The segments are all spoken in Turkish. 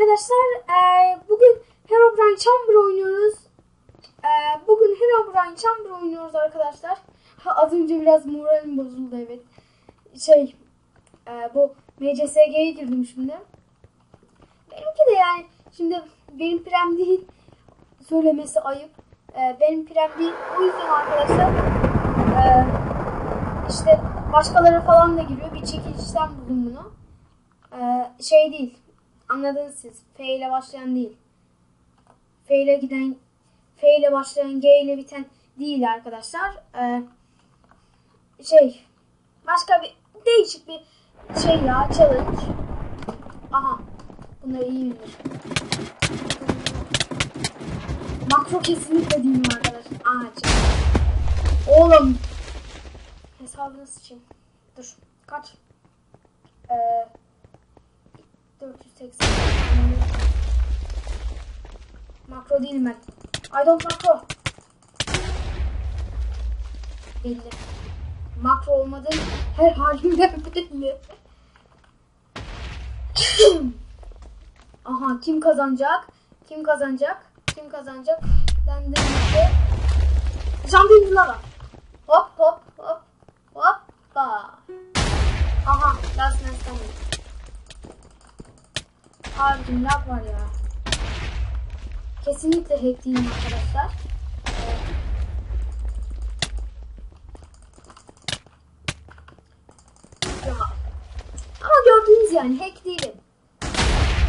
arkadaşlar. Ee, bugün Herobrine Chamber oynuyoruz. Ee, bugün Herobrine Chamber oynuyoruz arkadaşlar. Ha, az önce biraz moralim bozuldu evet. Şey, e, bu MCSG'ye girdim şimdi. Benimki de yani şimdi benim prem değil. Söylemesi ayıp. Ee, benim prem değil. O yüzden arkadaşlar e, işte başkaları falan da giriyor. Bir çekilişten buldum bunu. Ee, şey değil. Anladınız siz. F ile başlayan değil. F ile giden F ile başlayan G ile biten değil arkadaşlar. Ee, şey başka bir değişik bir şey ya challenge. Aha. Bunlar iyi bilir. Makro kesinlikle değil mi arkadaşlar? Ağaç. Oğlum. Hesabını sıçayım. Dur. Kaç? Ee, 480. Makro değil mi? I don't makro. Belli. Makro olmadığı her halimden belli. Aha kim kazanacak? Kim kazanacak? Kim kazanacak? Ben de Jumping lava. Hop hop hop. Hoppa. Aha Last Man Standing. Abicim lag var ya. Kesinlikle hack değilim arkadaşlar. Ya. Ama gördüğünüz yani hack değilim.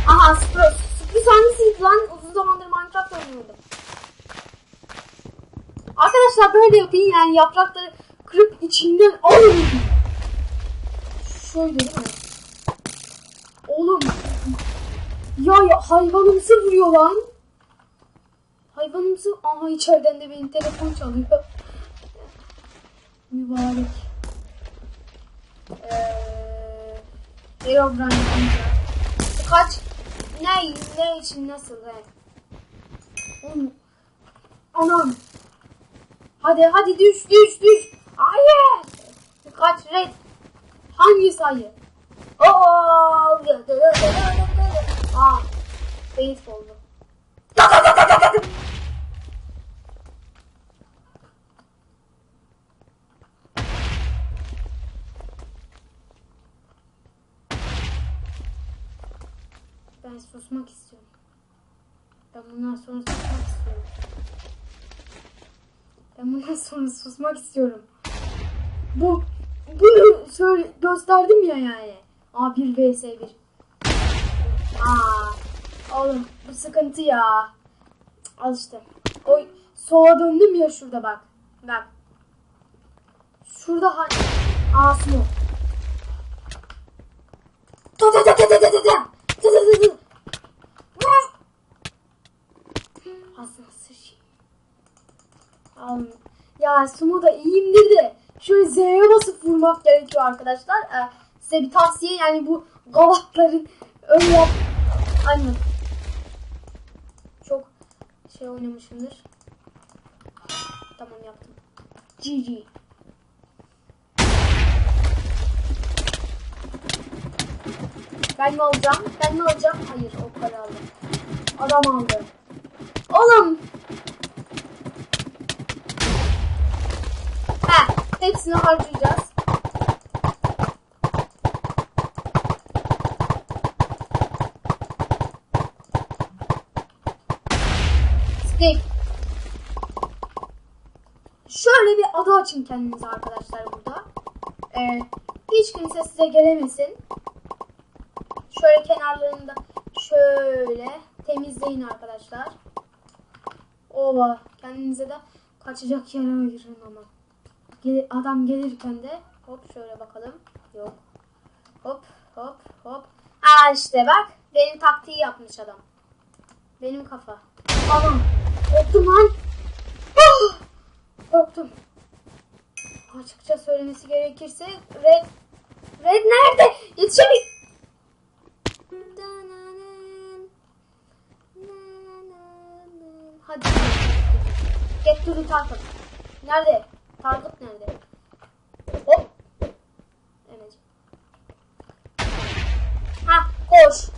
Aha Spurs. Sürpriz hangisiydi lan? Uzun zamandır Minecraft oynuyordum. Arkadaşlar böyle yapayım yani yaprakları kırıp içinden alıyorum. Şöyle değil mi? Oğlum. Ya, ya hayvanımsı vuruyor lan. Hayvanımsı. Aha içeriden de benim telefon çalıyor. Mübarek. Eee... Herobrine amca. Kaç? Ne? Ne için nasıl? He? Oğlum. Anam. Hadi hadi düş düş düş. Hayır. Kaç red. Hangi sayı? Oo. Beyit oldu. Ben susmak istiyorum. Ben bundan sonra susmak istiyorum. Ben bundan sonra susmak istiyorum. Bu bunu söyle gösterdim ya yani. A 1 vs 1. Aa, oğlum bu sıkıntı ya. Al işte. O sola döndüm ya şurada bak. Bak. Şurada ha Aa smoke. Da da da da da da da da. Da da da da. Ağzına sıçayım. Al. Ya sumo da iyiyimdir de şöyle Z'ye basıp vurmak gerekiyor arkadaşlar. Ee, size bir tavsiye yani bu gavatların öyle yap. Aynen. Şey oynamışımdır. Tamam yaptım. GG. Ben mi alacağım? Ben mi alacağım? Hayır o kadar aldı. Adam aldı. Oğlum. Ha, hepsini harcayacağız. Steve. Şöyle bir ada açın kendinize arkadaşlar burada. Ee, hiç kimse size gelemesin. Şöyle kenarlarında şöyle temizleyin arkadaşlar. Ova kendinize de kaçacak yer ayırın ama. Gel- adam gelirken de hop şöyle bakalım. Yok. Hop hop hop. Aa işte bak benim taktiği yapmış adam. Benim kafa. Adam. Korktum lan. Ah! Korktum. Açıkça söylemesi gerekirse Red Red nerede? Yetişemiyorum. Hadi. Get to the target. Nerede? Target nerede? Hop. Evet. Ha. Koş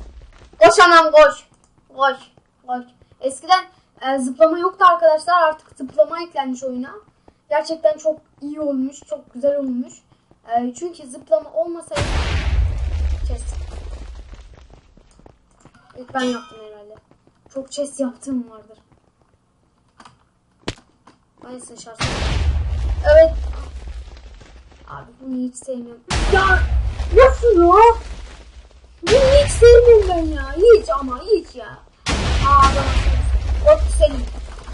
Koş anam koş. Koş. Koş. Eskiden e, zıplama yoktu arkadaşlar. Artık zıplama eklenmiş oyuna. Gerçekten çok iyi olmuş. Çok güzel olmuş. E, çünkü zıplama olmasaydı Kes. İlk ben yaptım herhalde. Çok chess yaptığım vardır. Aynısını şartım. Evet. Abi bunu hiç sevmiyorum. Ya nasıl ya? Bunu hiç sevmiyorum ben ya. Hiç ama hiç ya. Aa bana Senin.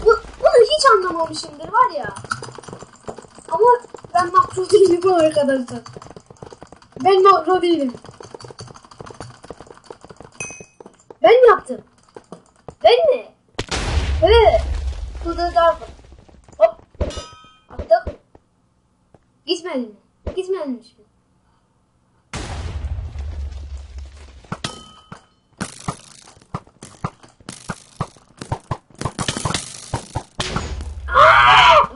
Bu, bunu hiç anlamamışımdır var ya. Ama ben makro değilim arkadaşlar. Ben makro değilim. Ben yaptım? Ben mi? He. Bu da darbe. Hop. Attık. Gitmedi mi? Gitmedi mi şimdi? Aa!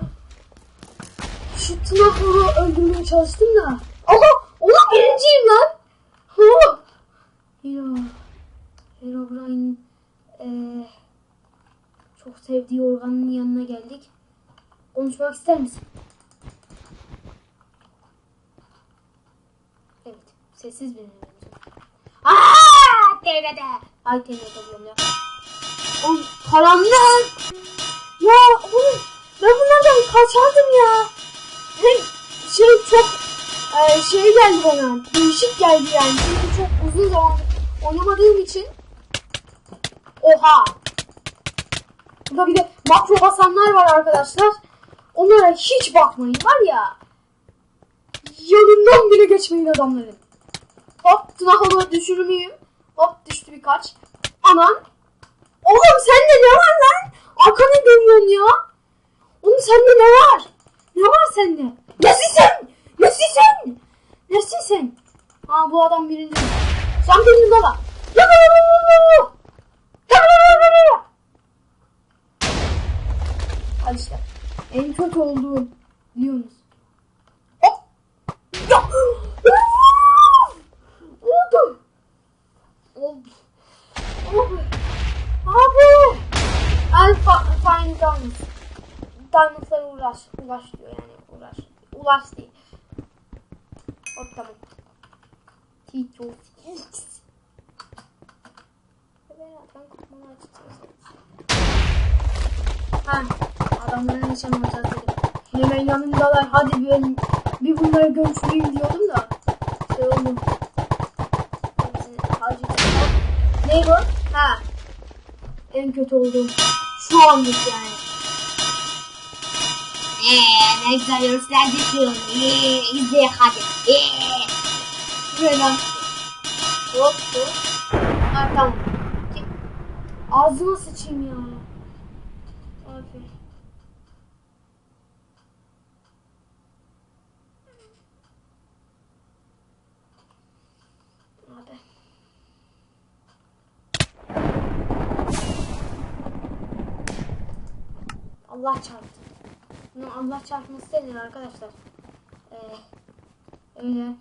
Tınaklı'yı öldürmeye çalıştım da. Aha! Oğlum birinciyim lan. Oh! Hero. Herobrine'in eee çok sevdiği organın yanına geldik. Konuşmak ister misin? Evet. Sessiz bir bence. Aaa! TV'de. Ay TV'de diyorum ya. Oğlum karanlık. Ya oğlum ben bunlardan kaçardım ya. Hem şey çok e, şey geldi bana. Değişik geldi yani. Çünkü çok uzun zaman oynamadığım için. Oha. Burada bir de makro basanlar var arkadaşlar. Onlara hiç bakmayın var ya. Yanından bile geçmeyin adamların. Hop Tunaholu düşürür müyüm? Hop düştü birkaç. Aman. Oğlum sende ne var lan? Arkanı dönüyorsun ya. Oğlum sende ne var? Ne var sende? Nesin sen? Nesin sen? Nesin sen? Aa bu adam birinci. Sen birinci baba. Al işte. En kötü olduğum biliyorsunuz. Hop. Ya. Oldu. Oldu. Abi. Alfa fine diamonds. Diamonds'lara uğraş. Ulaş diyor yani. Uğraş. Ulaş değil. Tamam. Tito. Ben kopmamı açıkçası. Ha, adamların nişanı olacak dedim. Hemen yanımdalar. Hadi ben bir bunları gömçüleyim diyordum da. Şey oldu. Ne bu? Ha. En kötü olduğum. Şu anlık yani. Eee ne güzel görsel düşüyorsun. Eee izle hadi. Eee. Böyle. Hop hop. Ha? Ağzıma sıçayım ya. Abi. Allah çarptı. Bunu Allah çarpması denir arkadaşlar. Ee, öyle.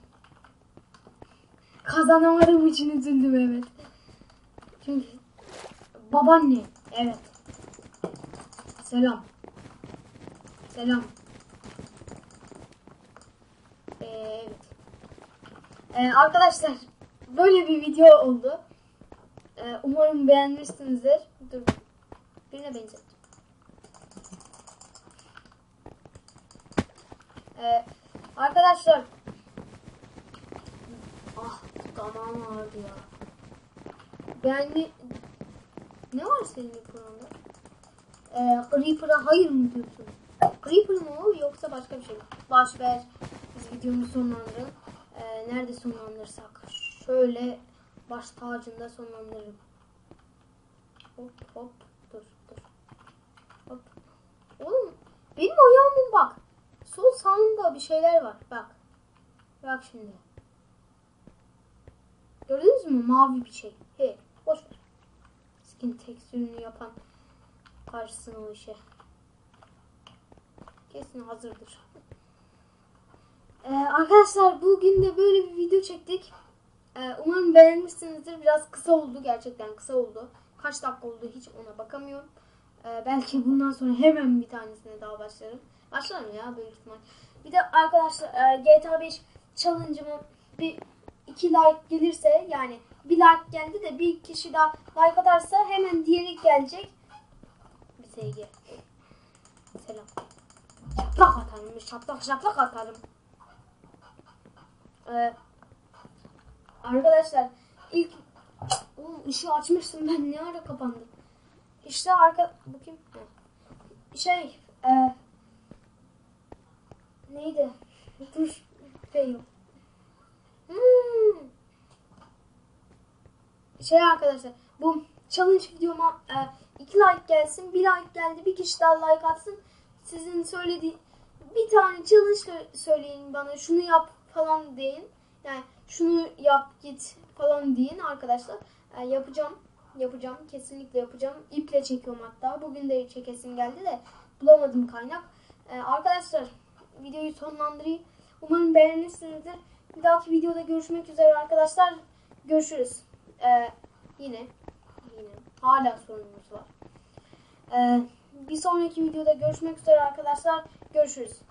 Kazanamadığım için üzüldüm evet. Çünkü babaanne evet. Selam. Selam. Ee, evet. Ee, arkadaşlar böyle bir video oldu. Ee, umarım beğenmişsinizdir. Dur. Birine benzettim. Ee, arkadaşlar Ah tamam vardı ya. Yani ne var senin Reaper'ında? Ee, Reaper'a hayır mı diyorsun? Reaper mı o yoksa başka bir şey mi? Baş ver. Biz videomu sonlandıralım. Ee, nerede sonlandırsak? Şöyle baş tacında sonlandırırım. Hop hop dur dur. Hop. Oğlum benim ayağımın bak. Sol sağında bir şeyler var. Bak. Bak şimdi. Gördünüz mü? Mavi bir şey. He, boş ver. Skin tekstürünü yapan karşısına o işe. Kesin hazırdır. Ee, arkadaşlar bugün de böyle bir video çektik. Ee, umarım beğenmişsinizdir. Biraz kısa oldu. Gerçekten kısa oldu. Kaç dakika oldu hiç ona bakamıyorum. Ee, belki bundan sonra hemen bir tanesine daha başlarım. Başlarım ya büyük ihtimal. Bir de arkadaşlar e, GTA 5 challenge'ıma bir iki like gelirse yani bir like geldi de bir kişi daha like atarsa hemen diğeri gelecek. Bir sevgi. Selam. Şaplak atarım. Şaplak şaplak atarım. Ee, arkadaşlar ilk Oğlum ışığı açmıştım ben ne ara kapandı. İşte arka bakayım. Şey neydi? Dur. Şey yok. Hmm. Şey arkadaşlar bu challenge videoma e, iki like gelsin. Bir like geldi. Bir kişi daha like atsın. Sizin söylediği bir tane challenge sö- söyleyin bana. Şunu yap falan deyin. Yani şunu yap git falan deyin arkadaşlar. E, yapacağım. Yapacağım. Kesinlikle yapacağım. İple çekiyorum hatta. Bugün de çekesim geldi de bulamadım kaynak. E, arkadaşlar videoyu sonlandırayım. Umarım beğenmişsinizdir. Bir dahaki videoda görüşmek üzere arkadaşlar. Görüşürüz. E, yine yine hala sorunumuz var. E, bir sonraki videoda görüşmek üzere arkadaşlar. Görüşürüz.